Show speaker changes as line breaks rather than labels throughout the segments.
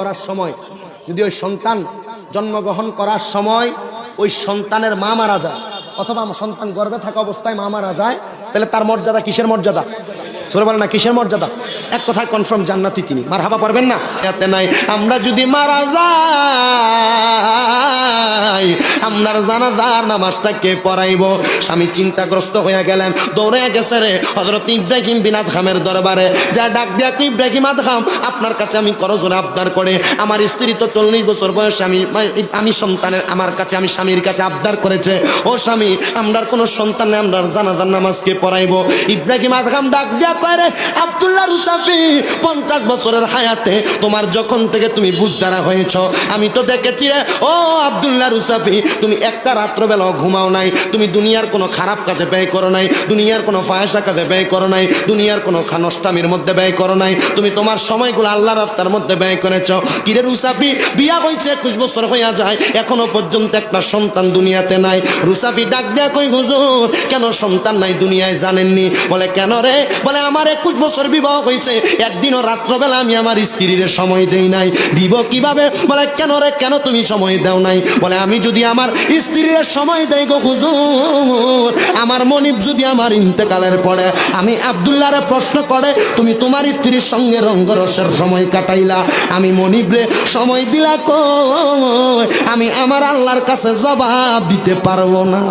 করার সময়। যদি ওই সন্তান জন্মগ্রহণ করার সময় ওই সন্তানের মা মারা যায়, অথবা সন্তান গর্বে থাকা অবস্থায় মা মারা যায়, তাহলে তার মর্যাদা কিসের মর্যাদা? সরে বলে না, কিসের মর্যাদা? এক কথায় কনফার্ম জান্নাতি তিনি। মার হাবা পারবেন না? এতে নাই। আমরা যদি মারা যাই আপনার জানাজার নামাজটা কে পড়াইব। স্বামী চিন্তাগ্রস্ত হয়ে গেলেন। দৌড়ে গেছে রে। হজরত ইব্রাহিম বিনাদ খামের দরবারে। যা ডাক দিয়া ইব্রাহিম খাম আপনার কাছে আমি করজোরে আবদার করে। আমার স্ত্রী তো চল্লিশ বছর বয়সে আমি আমি সন্তানের, আমার কাছে আমি স্বামীর কাছে আবদার করেছে। ও স্বামী, আমরার কোনো সন্তান আমরার জানাজার নামাজকে পড়াইব। ইব্রাহিম আদ খাম ডাক দিয়া করে। আব্দুল্লাহ রুসাফি, পঞ্চাশ বছরের হায়াতে তোমার যখন থেকে তুমি বুঝদারা হয়েছ, আমি তো দেখেছি রে। ও আব্দুল্লাহ রুসাফি, তুমি একটা রাত্রবেলাও ঘুমাও নাই, তুমি দুনিয়ার কোনো খারাপ কাজে ব্যয় করো নাই, দুনিয়ার কোনো ফায়সা কাজে ব্যয় করো নাই, দুনিয়ার কোনো খানষ্টামির মধ্যে ব্যয় করো নাই, তুমি তোমার সময়গুলো আল্লাহ রাস্তার মধ্যে ব্যয় করেছ। কিরে রুসাফি, বিয়া হয়েছে, একুশ বছর হইয়া যায়, এখনও পর্যন্ত একটা সন্তান দুনিয়াতে নাই। রুসাফি ডাক দেয়া কই হুজুর, কেন সন্তান নাই দুনিয়ায় জানেননি? বলে, কেন রে? বলে আমার একুশ বছর বিবাহ হয়েছে। একদিনও রাত্রবেলা আমি আমার স্ত্রীর সময় দেই নাই। দিব কীভাবে? বলে, কেন রে, কেন তুমি সময় দাও নাই? বলে, আমি যদি আমার স্ত্রীর সময় দেই গো হুজুর, আমার মনিব যদি আমার ইন্তেকালের পরে আমি আবদুল্লাহরে প্রশ্ন করে, তুমি তোমার স্ত্রীর সঙ্গে রঙ্গরসের সময় কাটাইলা। আমি মনিবরে সময় দিলা কই? আমি আমার আল্লাহর কাছে জবাব দিতে পারব না।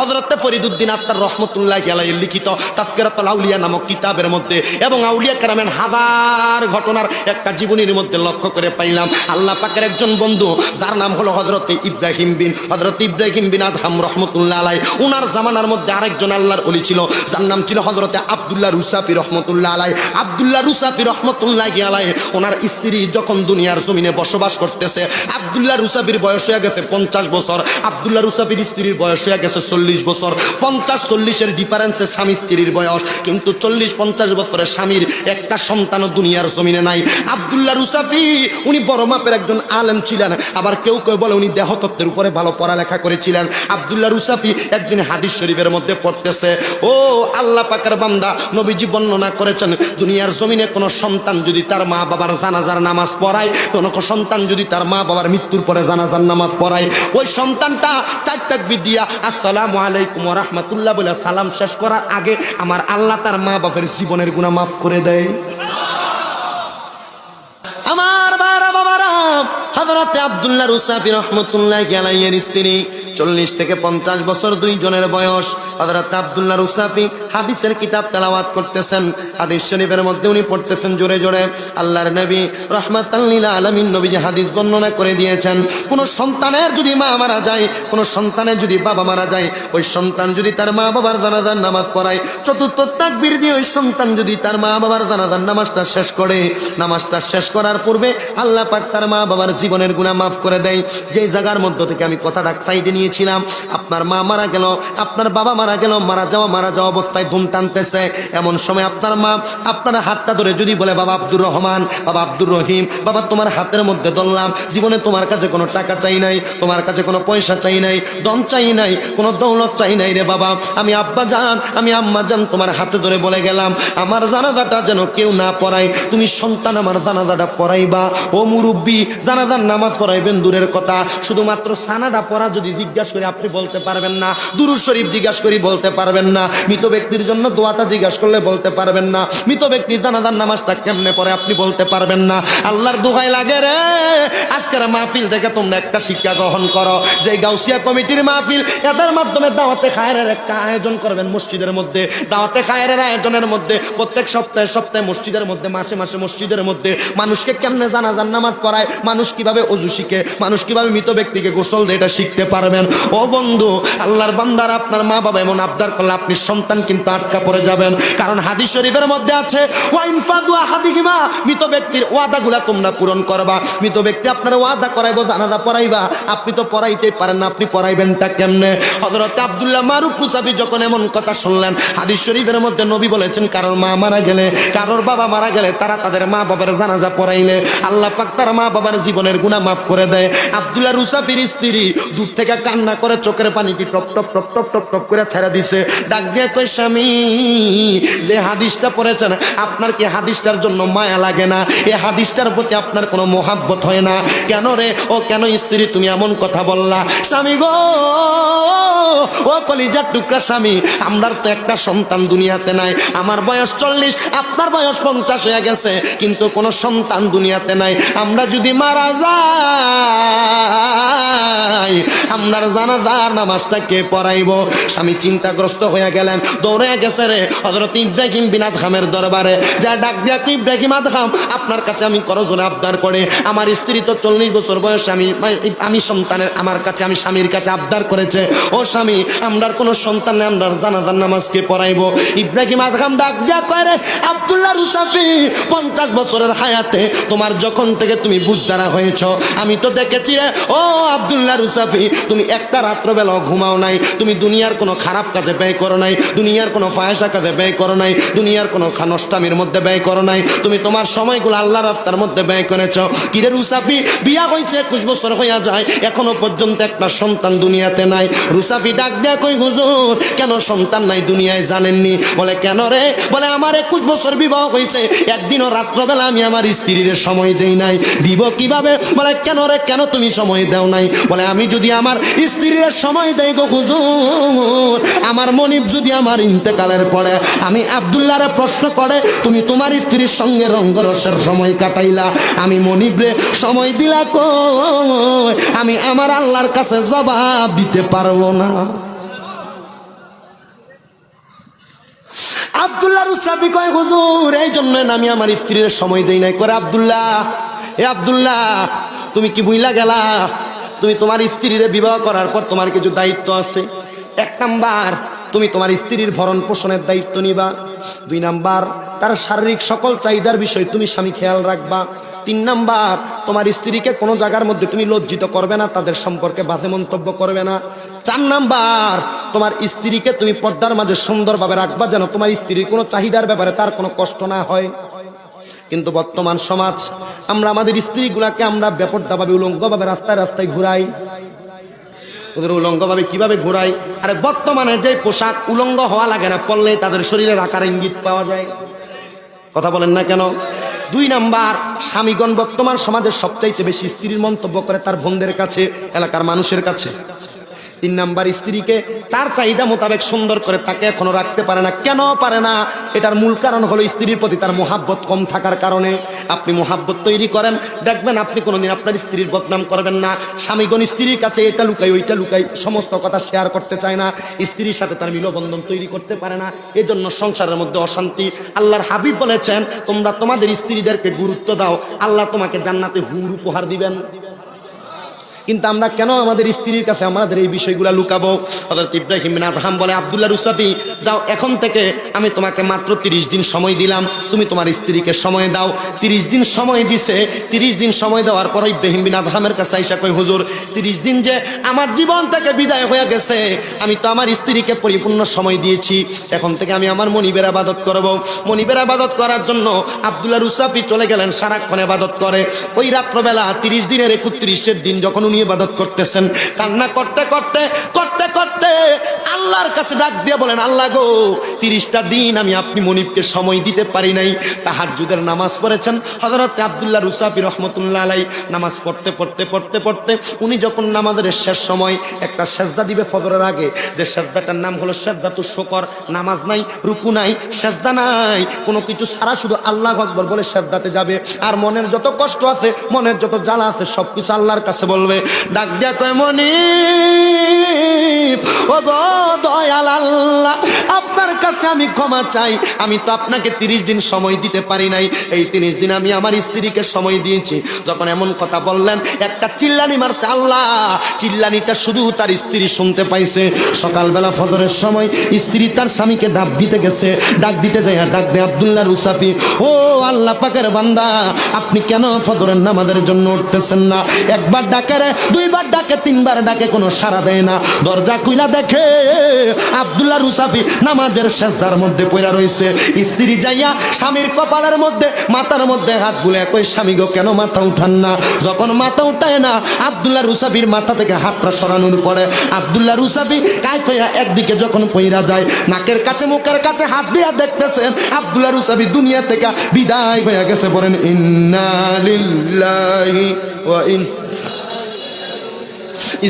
হজরতে ফরিদুদ্দিন আত্মার রহমতুল্লাহ আলাইয়ের লিখিত তাৎকেরাতুল আউলিয়া নামক কিতাবের মধ্যে এবং আউলিয়া কেরামের হাজার ঘটনার একটা জীবনীর মধ্যে লক্ষ্য করে পাইলাম। আল্লাহ পাকের একজন বন্ধু, যার নাম হলো হজরতে ইব্রাহিম বিন হজরত ইব্রাহিম বিন আদহাম রহমতুল্লাহ আলাই উনার জামানার মধ্যে আরেকজন আল্লাহর অলি ছিল, যার নাম ছিল হজরতে আবদুল্লাহ রুসাফি রহমতুল্লাহ আলাই আবদুল্লাহ রুসাফি রহমতুল্লাহ আলাই ওনার স্ত্রী যখন দুনিয়ার জমিনে বসবাস করতেছে, আবদুল্লাহ রুসাফির বয়স হয়ে গেছে পঞ্চাশ বছর, আবদুল্লাহ রুসাফির স্ত্রীর বয়স হয়ে গেছে চল্লিশ বছর। পঞ্চাশ, চল্লিশের ডিফারেন্সে স্বামী স্ত্রীর বয়স। কিন্তু চল্লিশ, পঞ্চাশ বছরের স্বামীর একটা সন্তানও দুনিয়ার জমিনে নাই। আবদুল্লাহ রুসাফি, উনি বড় মাপের একজন আলেম ছিলেন। আবার কেউ কেউ বলে উনি দেহতত্ত্বের উপরে ভালো পড়ালেখা করেছিলেন। আবদুল্লাহ রুসাফি একদিন হাদিস শরীফের মধ্যে পড়তেছে, ও আল্লাহ পাকের বান্দা, নবীজি বর্ণনা করেছেন, দুনিয়ার জমিনে কোনো সন্তান যদি তার মা বাবার জানাজার নামাজ পড়ায়, কোনো সন্তান যদি তার মা বাবার মৃত্যুর পরে জানাজার নামাজ পড়ায়, ওই সন্তানটা চার তাকবীর দিয়া, আসসালামু আলাইকুম রাহমাতুল্লাহ বলে সালাম শেষ করার আগে আমার আল্লাহ তার মা বাপের জীবনের গুণা মাফ করে দেয়। আমার বাবা বাবারা হযরতে আব্দুল্লাহ রুসাফি রহমতুল্লাহ আলাইয়ের স্ত্রী চল্লিশ থেকে পঞ্চাশ বছর দুইজনের বয়স। হযরত আব্দুল্লাহ রুসাফি হাদিসের কিতাব তেলাওয়াত করতেছেন। হাদিস শরীফের মধ্যে উনি পড়তেছেন জোরে জোরে। আল্লাহর নবী রহমাতাল্লিল আলামিন নবী যে হাদিস বর্ণনা করে দিয়েছেন, কোন সন্তানের যদি মা মারা যায়, কোন সন্তানের যদি বাবা মারা যায়, ওই সন্তান যদি তার মা বাবার জানাজার নামাজ পড়ায়, চতুর্থ তাকবীর দিয়ে ওই সন্তান যদি তার মা বাবার জানাজার নামাজটা শেষ করে। নামাজটা শেষ করার পূর্বে আল্লাহ পাক তার মা বাবার জীবনের গুনাহ মাফ করে দেয়। যেই জায়গার মধ্য থেকে আমি কথাটা সাইডে নিয়েছিলাম আপনার মা মারা গেল, আপনার বাবা মারা গেল, মারা যাওয়া মারা যাওয়া অবস্থায় ধুম টানতেছে। এমন সময় আপনার মা আপনার হাতটা ধরে যদি বলে, বাবা আব্দুর রহমান, বাবা আব্দুর রহিম, বাবা তোমার হাতের মধ্যে ধরলাম, জীবনে তোমার কাছে কোনো টাকা চাই নাই, তোমার কাছে কোনো পয়সা চাই নাই দম চাই নাই, কোনো দৌলত চাই নাই রে বাবা, আমি আব্বা যান আমি আম্মা যান তোমার হাতে ধরে বলে গেলাম, আমার জানাজাটা যেন কেউ না পড়ায়, তুমি সন্তান আমার জানাজাটা পড়াইবা। ও মুরব্বী, জানাজার নামাজ পড়াইবেন দূরের কথা, শুধুমাত্র সানাটা পড়া যদি জিজ্ঞাসা করি, আপনি বলতে পারবেন না। দুরুদ শরীফ জিজ্ঞাসা করি, বলতে পারবেন না। মৃত ব্যক্তির জন্য দোয়াটা জিজ্ঞাসা করলে, বলতে পারবেন না। মৃত ব্যক্তি জানাজার নামাজটা কেমনে পড়ে, আপনি বলতে পারবেন না। আল্লাহর দোহাই লাগে রে। আজকের মাহফিল থেকে তোমরা একটা শিক্ষা গ্রহণ করো। যে গাউসিয়া কমিটির মাহফিল, এদের মাধ্যমে দাওয়াতে খায়ের একটা আয়োজন করবেন মসজিদের মধ্যে। দাওয়াতে খায়ের আয়োজনের মধ্যে, প্রত্যেক সপ্তাহে সপ্তাহে মসজিদের মধ্যে, মাসে মাসে মসজিদের মধ্যে মানুষকে কেমনে জানাজার নামাজ পড়ায়, মানুষ কীভাবে অজু শিখে, মানুষ কীভাবে মৃত ব্যক্তিকে গোসল দেয় এটা শিখতে পারবেন ও বন্ধু, আল্লাহর বান্দার আপনার মা বাবা এমন আবদার করলে আপনি সন্তান কিন্তু আটকা পড়ে যাবেন। কারণ হাদিস শরীফের মধ্যে আছে, ওয়াইন ফাদুয়া হাদিকিমা মৃত ব্যক্তির ওয়াদাগুলা তোমরা পূরণ করবা। মৃত ব্যক্তি আপনার ওয়াদা করাইবো, জানাজা পড়াইবা। আপনি তো পড়াইতেই পারেন না, আপনি পড়াইবেনটা কেমনে? হজরত আব্দুল্লাহ মারুফ কুসাবি যখন এমন কথা শুনলেন, হাদিস শরীফের মধ্যে নবী বলেছেন, কারোর মা মারা গেলে, কারোর বাবা মারা গেলে তারা তাদের মা বাবার জানাজা পড়াইলে আল্লাহ পাক তার মা বাবার জীবনের গুণা মাফ করে দেয়। আব্দুল্লাহ রুসাফির স্ত্রী দূর থেকে কান্না করে চোখের পানিটি টপ টপ টপ টপ টপ টপ করে ছেড়ে দিছে? ডাক দিয়ে কই স্বামী, যে হাদিসটা পড়েছেন, আপনার কি হাদিসটার জন্য মায়া লাগে না? এই হাদিসটার প্রতি আপনার কোনো মোহাব্বত হয় না? কেন রে? ও কেন স্ত্রী, তুমি এমন কথা বললা? স্বামী গো, ও কলিজার টুকরা স্বামী, আমরার তো একটা সন্তান দুনিয়াতে নাই। আমার বয়স চল্লিশ, আপনার বয়স পঞ্চাশ হয়ে গেছে, কিন্তু কোনো সন্তান দুনিয়াতে নাই। আমরা যদি মারা যাই আপনার জানাজার নামাজটা কে পড়াইব? স্বামী চিন্তাগ্রস্ত হয়ে গেলেন। দৌড়ে গেছে রে হজরত ইব্রাহিম বিনাথ খামের দরবারে। যা ডাক দিয়া ইব্রাহিম আদখাম আপনার কাছে আমি করজোরে আবদার করে। আমার স্ত্রী তো চল্লিশ বছর বয়সে আমি আমি সন্তানের, আমার কাছে, আমি স্বামীর কাছে আবদার করেছে। ও স্বামী, আমরার কোনো সন্তান নেই, আমরার জানাজার নামাজকে পড়াইব? ইব্রাহিম আদখাম ডাক দিয়া করে আব্দুল্লাহ রুসাফি, পঞ্চাশ বছরের হায়াতে তোমার যখন থেকে তুমি বুঝদারা হয়েছ, আমি তো দেখেছি রে, ও আব্দুল্লাহ রুসাফি, তুমি একটা রাত্রবেলা ঘুমাও নাই। তুমি দুনিয়ার কোনো খারাপ কাজে ব্যয় করো নাই। দুনিয়ার কোনো ফায়সা কাজে ব্যয় করো নাই। দুনিয়ার কোনো খানষ্টামির মধ্যে ব্যয় করো নাই। তুমি তোমার সময়গুলো আল্লাহ রাস্তার মধ্যে ব্যয় করেছ। কিরে রুসাফি, বিয়া হয়েছে একুশ বছর হইয়া যায়। এখনও পর্যন্ত একটা সন্তান দুনিয়াতে নাই। রুসাফি ডাক দেয়া কই হুজুর? কেন সন্তান নাই দুনিয়ায় জানেননি? বলে, কেন রে? বলে, আমার একুশ বছর বিবাহ হয়েছে একদিনও রাত্রবেলা আমি আমার স্ত্রীর সময় দেই নাই। দিব কীভাবে? বলে, কেন রে? কেন তুমি সময় দাও নাই? বলে, আমি যদি আমার স্ত্রীর সময় দেই গো হুজুর। আমার মনিব যদি আমার ইন্তেকালের পরে আমি আবদুল্লাহরে প্রশ্ন করে, তুমি তোমার স্ত্রীর সঙ্গে রঙ্গরসের সময় কাটাইলা? আমি মনিবরে, সময় দিলা কো আমি আমার আল্লাহর কাছে জবাব দিতে পারব না। আব্দুল্লাহ রুসাফি কয়, হুজুর, এই জন্য আমি আমার স্ত্রীর সময় দেই নাই। করে আব্দুল্লাহ, এ আব্দুল্লাহ, তুমি কি বুইলা গেলা? তুমি তোমার স্ত্রীরে বিবাহ করার পর তোমার কিছু দায়িত্ব আছে? এক নাম্বার, তুমি তোমার স্ত্রীর ভরণ পোষণের দায়িত্ব নিবা। দুই নাম্বার, তার শারীরিক সকল চাহিদার বিষয় তুমি স্বামী খেয়াল রাখবা। তিন নাম্বার, তোমার স্ত্রীকে কোনো জায়গার মধ্যে তুমি লজ্জিত করবে না, তাদের সম্পর্কে বাজে মন্তব্য করবে না। চার নাম্বার, তোমার স্ত্রীকে তুমি পর্দার মাঝে সুন্দরভাবে রাখবা যেন তোমার স্ত্রীর কোনো চাহিদার ব্যাপারে তার কোনো কষ্ট না হয়। কিন্তু বর্তমান সমাজ, আমরা আমাদের স্ত্রীগুলাকে আমরা ব্যাপারটাভাবে উলঙ্গভাবে রাস্তায় রাস্তায় ঘুরাই। ওদের উলঙ্গভাবে কীভাবে ঘুরাই? আরে বর্তমানে যে পোশাক উলঙ্গ হওয়া লাগে না পড়লে তাদের শরীরের আকার ইঙ্গিত পাওয়া যায়। কথা বলেন না কেন? দুই নাম্বার, স্বামীগণ বর্তমান সমাজের সবচাইতে বেশি স্ত্রীর মন্তব্য করে তার বোনদের কাছে, এলাকার মানুষের কাছে। তিন নাম্বার স্ত্রীকে তার চাহিদা মোতাবেক সুন্দর করে তাকে এখনও রাখতে পারে না। কেন পারে না? এটার মূল কারণ হলো স্ত্রীর প্রতি তার মোহাব্বত কম থাকার কারণে। আপনি মোহাব্বত তৈরি করেন, দেখবেন আপনি কোনোদিন আপনার স্ত্রীর বদনাম করবেন না। স্বামীগণ স্ত্রীর কাছে এটা লুকাই ওইটা লুকাই সমস্ত কথা শেয়ার করতে চায় না। স্ত্রীর সাথে তার মিলবন্ধন তৈরি করতে পারে না। এজন্য সংসারের মধ্যে অশান্তি। আল্লাহর হাবিব বলেছেন, তোমরা তোমাদের স্ত্রীদেরকে গুরুত্ব দাও। আল্লাহ তোমাকে জান্নাতে হুর উপহার দিবেন। কিন্তু আমরা কেন আমাদের স্ত্রীর কাছে আমাদের এই বিষয়গুলো লুকাবো? হজরত ইব্রাহিম আদহাম বলে, আবদুল্লাহ রুসাফি দাও, এখন থেকে আমি তোমাকে মাত্র তিরিশ দিন সময় দিলাম। তুমি তোমার স্ত্রীকে সময় দাও। তিরিশ দিন সময় দিছে, তিরিশ দিন সময় দেওয়ার পর ইব্রাহিম বিন আদহামের কাছে আইসা কই হুজুর, তিরিশ দিন যে আমার জীবন থেকে বিদায় হয়ে গেছে, আমি তো আমার স্ত্রীকে পরিপূর্ণ সময় দিয়েছি। এখন থেকে আমি আমার মনিবের আবাদত করব। মনিবের আবাদত করার জন্য আবদুল্লাহ রুসাফি চলে গেলেন, সারাক্ষণ আবাদত করে। ওই রাত্রবেলা তিরিশ দিনের একত্রিশের দিন যখন উনি ইবাদত করতেছেন। কান্না করতে করতে করতে করতে আল্লাহর কাছে ডাক দিয়ে বলেন, আল্লাহ গো, তিরিশটা দিন আমি আপনি মনিবকে সময় দিতে পারি নাই। তাহাজ্জুদের নামাজ পড়েছেন। হজরত আবদুল্লাহ রুসাফি রহমতুল্লাহ আলাই নামাজ পড়তে পড়তে পড়তে পড়তে উনি যখন নামাজের শেষ সময় একটা সেজদা দিবে ফজরের আগে, যে সেজদাটার নাম হলো সেজদা তো শোকর, নামাজ নাই, রুকু নাই, সেজদা নাই, কোনো কিছু ছাড়া শুধু আল্লাহ আকবর বলে সেজদাতে যাবে। আর মনের যত কষ্ট আছে, মনের যত জ্বালা আছে সব কিছু আল্লাহর কাছে বলবে। ডাক দিয়া কয় মনি কাছে আমি ক্ষমা চাই। আমি তো আপনাকে তিরিশ দিন সময় দিতে পারি নাই। এই তিরিশ দিন আমি আমার স্ত্রীকে সময় দিয়েছি। যখন এমন কথা বললেন, একটা চিল্লানি মারছে, আল্লাহ! চিল্লানিটা শুধু তার স্ত্রী শুনতে পাইছে। সকালবেলা ফজরের সময় স্ত্রী তার স্বামীকে ডাক দিতে গেছে। ডাক দিতে যায় ডাক দে আবদুল্লাহ রুসাফি, ও আল্লাহ পাকের বান্দা, আপনি কেন ফজরের নামাজের জন্য উঠতেছেন না? একবার ডাকে দুইবার ডাকে, তিনবার ডাকে, কোনো সাড়া দেয় না। দরজা কুইলা দেখে আবদুল্লাহ রুসাফি নামাজের শেষদার মধ্যে পড়া রয়েছে স্ত্রী যাইয়া স্বামীর কপালের মধ্যে, মাথার মধ্যে হাত বুলে কই স্বামী গো, কেন মাথা উঠান না? যখন মাথা উঠায় না আবদুল্লাহ রুসাফির মাথা থেকে হাতটা সরানোর পরে আবদুল্লাহ রুসাফি কায় কইয়া একদিকে যখন পইরা যায়, নাকের কাছে, মুখের কাছে হাত দিয়া দেখতেছেন আবদুল্লাহ রুসাফি দুনিয়া থেকে বিদায় হয়ে গেছে, বলেন, ইন্না লিল্লাহি ওয়া ইন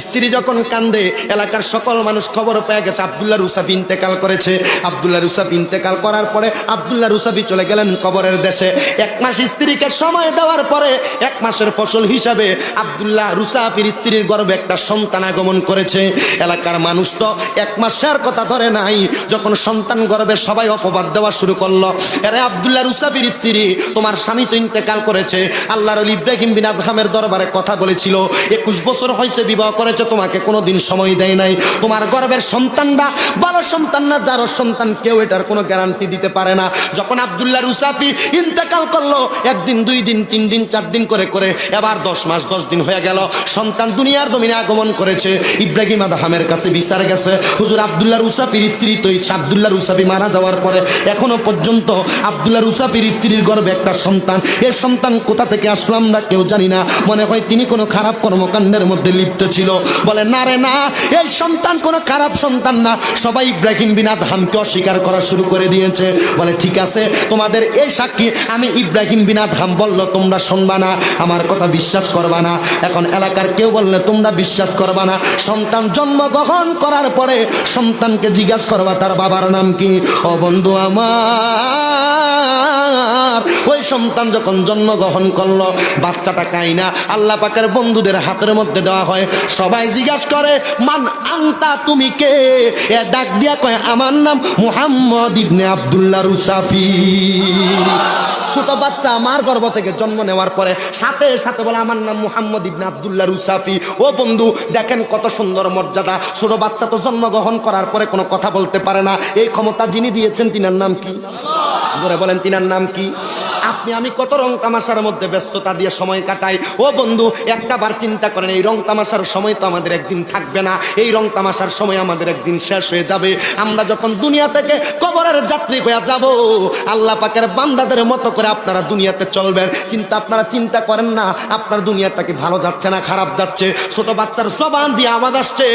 স্ত্রী যখন কান্দে, এলাকার সকল মানুষ খবর পেয়ে গেছে, আবদুল্লাহ রুসাফি ইন্তেকাল করেছে। আবদুল্লাহ রুসাফি ইন্তেকাল করার পরে আবদুল্লাহ রুসাফি চলে গেলেন কবরের দেশে। এক মাস স্ত্রীকে সময় দেওয়ার পরে এক মাসের ফসল হিসাবে আবদুল্লাহ রুসাফির স্ত্রীর গর্ভে একটা সন্তান আগমন করেছে। এলাকার মানুষ তো এক মাসের কথা ধরে নাই, যখন সন্তান গর্ভে সবাই অপবাদ দেওয়া শুরু করল। আরে আবদুল্লাহ রুসাফির স্ত্রী, তোমার স্বামী তো ইন্তেকাল করেছে। আল্লাহর ইব্রাহিম বিন আদহামের দরবারে কথা বলেছিল, একুশ বছর হয়েছে বিবাহ করেছে, তোমাকে কোনোদিন সময় দেয় নাই। তোমার গর্ভের সন্তানরা, ভালো সন্তান না, যারও সন্তান কেউ এটার কোনো গ্যারান্টি দিতে পারে না। যখন আবদুল্লাহ রুসাফি ইন্তেকাল করল, একদিন, দুই দিন, তিন দিন, চার দিন করে করে এবার দশ মাস, দশ দিন হয়ে গেল। সন্তান দুনিয়ার জমিনে আগমন করেছে। ইব্রাহিম আদহামের কাছে বিচার গেছে। হুজুর আবদুল্লাহ রুসাফির স্ত্রী তো আবদুল্লাহ রুসাফি মারা যাওয়ার পরে এখনও পর্যন্ত আবদুল্লাহ রুসাফির স্ত্রীর গর্ভে একটা সন্তান। এই সন্তান কোথা থেকে আসলাম না কেউ জানি না। মনে হয় তিনি কোনো খারাপ কর্মকাণ্ডের মধ্যে লিপ্ত ছিল। বলে, না রে, না, এই সন্তান কোনো খারাপ সন্তান না। সবাই ইব্রাহিম বিনা ধামকে অস্বীকার করা শুরু করে দিয়েছে। বলে, ঠিক আছে, তোমাদের এই সাক্ষী, আমি ইব্রাহিম বিনা ধাম বলল, তোমরা শুনবা না, আমার কথা বিশ্বাস করবা না। এখন এলাকার কেউ বললে, তোমরা বিশ্বাস করবা না। সন্তান জন্মগ্রহণ করার পরে সন্তানকে জিজ্ঞাসা করবা, তার বাবার নাম কি? ও বন্ধু আমার, ওই সন্তান যখন জন্মগ্রহণ করল, বাচ্চাটা কাইনা। আল্লাহ পাকের বন্ধুদের হাতের মধ্যে দেওয়া হয়। সবাই জিজ্ঞাসা করে, মান আংতা তুমি কে? এ ডাক দিয়া কয়, আমার নাম মুহাম্মদ ইবনে আব্দুল্লাহ রুসাফি ছোট বাচ্চা আমার গর্ভ থেকে জন্ম নেওয়ার পরে সাথে সাথে বলে, আমার নাম মুহাম্মদ ইবনে আব্দুল্লাহ রুসাফি ও বন্ধু, দেখেন কত সুন্দর মর্যাদা। ছোট বাচ্চা তো জন্মগ্রহণ করার পরে কোনো কথা বলতে পারে না। এই ক্ষমতা যিনি দিয়েছেন, তিনার নাম কি? বলেন, তিনার নাম কি? আপনি, আমি কত রং তামাশার মধ্যে ব্যস্ততা দিয়ে সময় কাটাই। ও বন্ধু, একটা বার চিন্তা করেন, এই রং তামাশার সময় তো আমাদের একদিন থাকবে না। এই রং তামাশার সময় আমাদের একদিন শেষ হয়ে যাবে। আমরা যখন দুনিয়া থেকে কবরের যাত্রী হয়ে যাব, আল্লাহ পাকের বান্দাদের মতো করে আপনারা দুনিয়াতে চলবেন। কিন্তু আপনারা চিন্তা করেন না, আপনার দুনিয়াটা কি ভালো যাচ্ছে না খারাপ যাচ্ছে? ছোট বাচ্চার জবান দিয়ে আওয়াজ আসছে,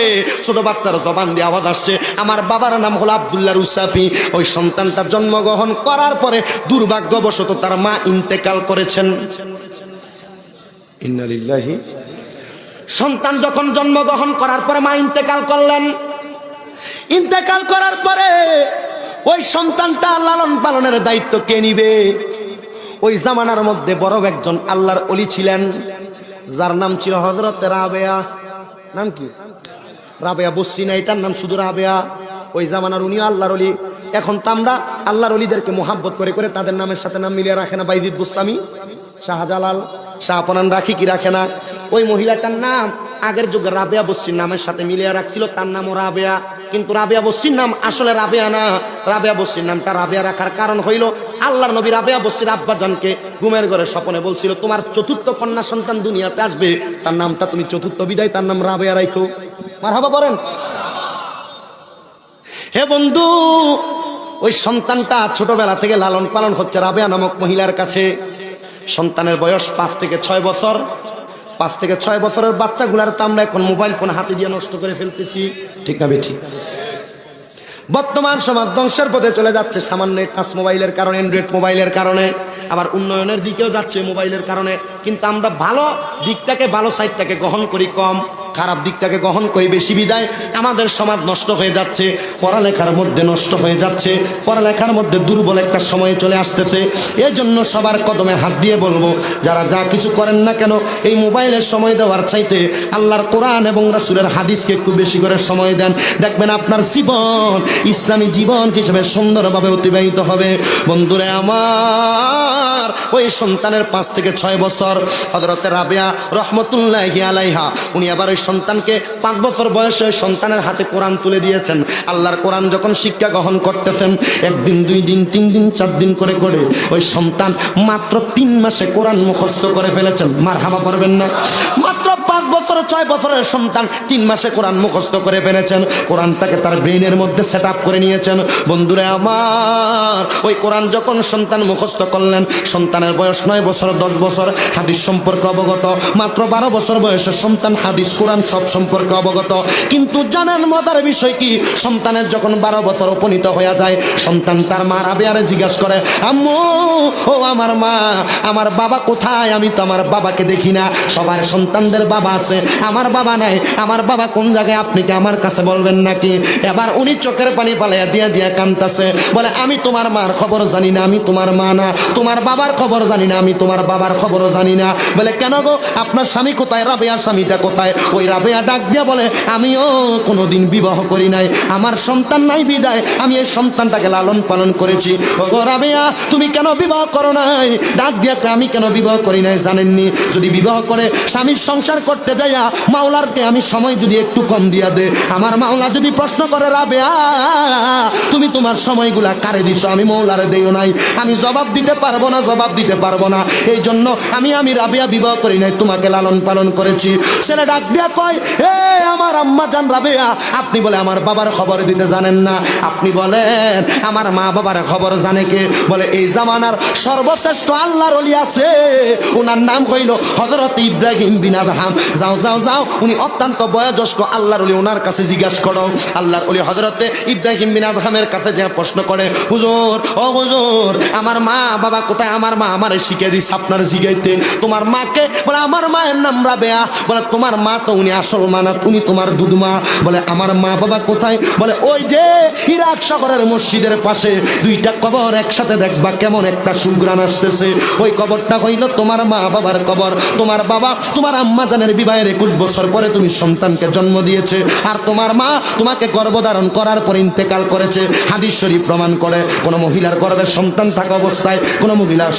ছোট বাচ্চার জবান দিয়ে আওয়াজ আসছে। আমার বাবার নাম হলো আবদুল্লাহ রুসাফি। ওই সন্তানটা জন্মগ্রহণ করার পরে দুর্ভাগ্যবশত তার মা ইন্তেকাল করেছেন। ইন্নালিল্লাহি সন্তান যখন জন্মগ্রহণ করার পরে মা ইন্তেকাল করলেন। ইন্তেকাল করার পরে ওই সন্তানটা লালন পালনের দায়িত্ব কে নিবে? ওই জামানার মধ্যে বড় একজন আল্লাহর অলি ছিলেন যার নাম ছিল হজরত রাবেয়া। নাম কি? রাবেয়া বসছি না এটার নাম শুধু রাবেয়া। ওই জামানার উনি আল্লাহর অলি এখন তো আমরা আল্লাহর অলিদেরকে মোহাব্বত করে করে তাদের নামের সাথে নাম মিলিয়ে রাখে না, বাইজিদ বুস্তামি, শাহজালাল শাহপনান রাখি কি রাখে না? ওই মহিলাটার নাম আগের যুগে রাবেয়া বস্তির নামের সাথে মিলিয়ে রাখছিল, তার নামও রাবেয়া। কিন্তু রাবেয়া বস্তির নাম আসলে রাবেয়া না। রাবেয়া বস্তির নামটা রাবেয়া রাখার কারণ হইল, আল্লাহর নবী রাবেয়া বস্তির আব্বাজানকে ঘুমের ঘরে স্বপনে বলছিল, তোমার চতুর্থ কন্যা সন্তান দুনিয়াতে আসবে, তার নামটা তুমি চতুর্থ বিদায়, তার নাম রাবেয়া রাখো মার হাবা বলেন হে বন্ধু ওই সন্তানটা ছোটবেলা থেকে লালন পালন হচ্ছে রাবেয়া নামক মহিলার কাছে। সন্তানের বয়স পাঁচ থেকে ছয় বছর। পাঁচ থেকে ছয় বছরের বাচ্চাগুলার তো আমরা এখন মোবাইল ফোন হাতে দিয়ে নষ্ট করে ফেলতেছি। ঠিক না ঠিক। বর্তমান সমাজ ধ্বংসের পথে চলে যাচ্ছে সামান্য টাচ মোবাইলের কারণে অ্যান্ড্রয়েড মোবাইলের কারণে। আবার উন্নয়নের দিকেও যাচ্ছে মোবাইলের কারণে। কিন্তু আমরা ভালো দিকটাকে, ভালো সাইডটাকে গ্রহণ করি কম। খারাপ দিকটাকে গ্রহণ করে বেশি বিদায়। আমাদের সমাজ নষ্ট হয়ে যাচ্ছে, পড়ালেখার মধ্যে নষ্ট হয়ে যাচ্ছে, পড়ালেখার মধ্যে দুর্বল একটা সময় চলে আসতেছে। এই জন্য সবার কদমে হাত দিয়ে বলব, যারা যা কিছু করেন না কেন, এই মোবাইলের সময় দেওয়ার চাইতে আল্লাহর কোরআন এবং রাসুলের হাদিসকে একটু বেশি করে সময় দেন। দেখবেন আপনার জীবন, ইসলামী জীবন হিসেবে সুন্দরভাবে অতিবাহিত হবে। বন্ধুরে আমার, ওই সন্তানের পাঁচ থেকে ছয় বছর হজরতের রাবেয়া রহমতুল্লাহ আলাইহা, উনি আবার ওই সন্তানকে পাঁচ বছর বয়সে সন্তানের হাতে কোরআন তুলে দিয়েছেন। আল্লাহর কোরআন যখন শিক্ষা গ্রহণ করতেছেন, একদিন, দুই দিন, তিন দিন, চার দিন করে করে ওই সন্তান মাত্র তিন মাসে কোরআন মুখস্থ করে ফেলেছেন। মার হামা করবেন না। মাত্র পাঁচ বছরের ছয় বছরের সন্তান তিন মাসে কোরআন মুখস্থ করে ফেলেছেন। কোরআনটাকে তার ব্রেনের মধ্যে সেট আপ করে নিয়েছেন। বন্ধুরে আমার, ওই কোরআন যখন সন্তান মুখস্থ করলেন, সন্তানের বয়স নয় বছর, দশ বছর, হাদিস সম্পর্কে অবগত। মাত্র বারো বছর বয়সের সন্তান হাদিস কোরআন সব সম্পর্কে অবগত। কিন্তু জানেন মজার বিষয় কি? সন্তানের যখন বারো বছর উপনীত হয়ে যায়, সন্তান তার মা রাবেয়ারে জিজ্ঞাসা করে, আম্মু, ও আমার মা, আমার বাবা কোথায়? আমি তো আমার বাবাকে দেখি না। সবার সন্তানদের বাবা আছে। আমার বাবা নাই। আমার বাবা কোন জায়গায়? আপনি কি আমার কাছে বলবেন নাকি? এবার উনি চোখের পানি পালাইয়া দিয়া দিয়া কানতাছে। বলে, আমি তোমার মার খবর জানি না। আমি তোমার মা না। তোমার বাবার খবর জানি না। আমি তোমার বাবার খবরও জানি না। বলে, কেন গো? আপনার স্বামী কোথায়? রাবেয়া স্বামীটা কোথায়? ওই রাবেয়া ডাক দিয়া বলে, আমিও কোনোদিন বিবাহ করি নাই। আমার সন্তান নাই বিদায়। আমি এই সন্তানটাকে লালন পালন করেছি। ও রাবেয়া, তুমি কেন বিবাহ করো নাই? ডাক দিয়াকে আমি কেন বিবাহ করি নাই জানেননি? যদি বিবাহ করে, স্বামীর সংসার করতে যাইয়া মাওলারকে আমি সময় যদি একটু কম দিয়া দে। আমার মাওলা যদি প্রশ্ন করে, রাবেয়া, তুমি তোমার সময়গুলা কারে দিছ? আমি মৌলারে দেও নাই। আমি জবাব দিতে পারব না, জবাব দিতে পারব না। এই জন্য আমি আমি রাবেয়া বিবাহ করি নাই, তোমাকে লালন পালন করেছি। ছেলে ডাক দিয়া কয় হে আমার আম্মা জান রাবেয়া, আপনি বলে, আমার বাবার খবর দিতে জানেন না। আপনি বলেন, আমার মা বাবার খবর জানে কে? বলে, এই জামানার সর্বশ্রেষ্ঠ আল্লাহর অলি আছে। ওনার নাম হইল হজরত ইব্রাহিম বিন আদহাম। যাও যাও যাও, উনি অত্যন্ত বয়োজ্যেষ্ঠ আল্লাহর অলি ওনার কাছে জিজ্ঞাসা করো। আল্লাহর অলি হজরতে ইব্রাহিম বিন আদহামের কাছে যে প্রশ্ন করে, হুজুর, ও হুজুর, আমার মা বাবা কোথায়? আমার মা আমার শিখে দিস আপনার জিগাইতে। তোমার মাকে? বলে, আমার মায়ের নাম রাবেয়া। বলে, তোমার মা তো উনি আসল মানা উনি তোমার দুধমা বলে, আমার মা বাবা কোথায়? বলে, ওই যে ইরাক শহরের মসজিদের পাশে। দুইটা কবর একসাথে দেখবা কেমন একটা সুগ্রান আসতেছে। ওই কবরটা হইল তোমার মা বাবার কবর। তোমার বাবা তোমার আম্মা জানের বিবাহের একুশ বছর পরে তুমি সন্তানকে জন্ম দিয়েছে। আর তোমার মা তোমাকে গর্ভধারণ করার পর ইন্তেকাল করেছে। হাদিস শরীফ প্রমাণ করে, কোনো মহিলার গর্ভে সন্তান থাকা অবস্থায়, কোনো মহিলার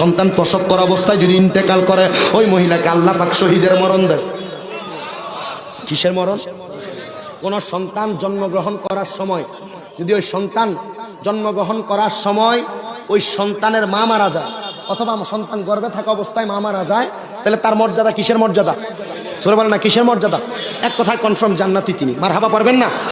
সন্তান প্রসব করা অবস্থায় যদি ইন্তেকাল করে, ওই মহিলাকে আল্লাহ পাক শহীদের মরণ দেয়। কিসের মরণ? কোন সন্তান জন্মগ্রহণ করার সময়, যদি ওই সন্তান জন্মগ্রহণ করার সময় ওই সন্তানের মা মারা যায়, অথবা সন্তান গর্বে থাকা অবস্থায় মা মারা যায়, তাহলে তার মর্যাদা কিসের মর্যাদা? সরে বলেন না কিসের মর্যাদা? এক কথায় কনফার্ম জান্নাতি তিনি। মার হাবা পারবেন না?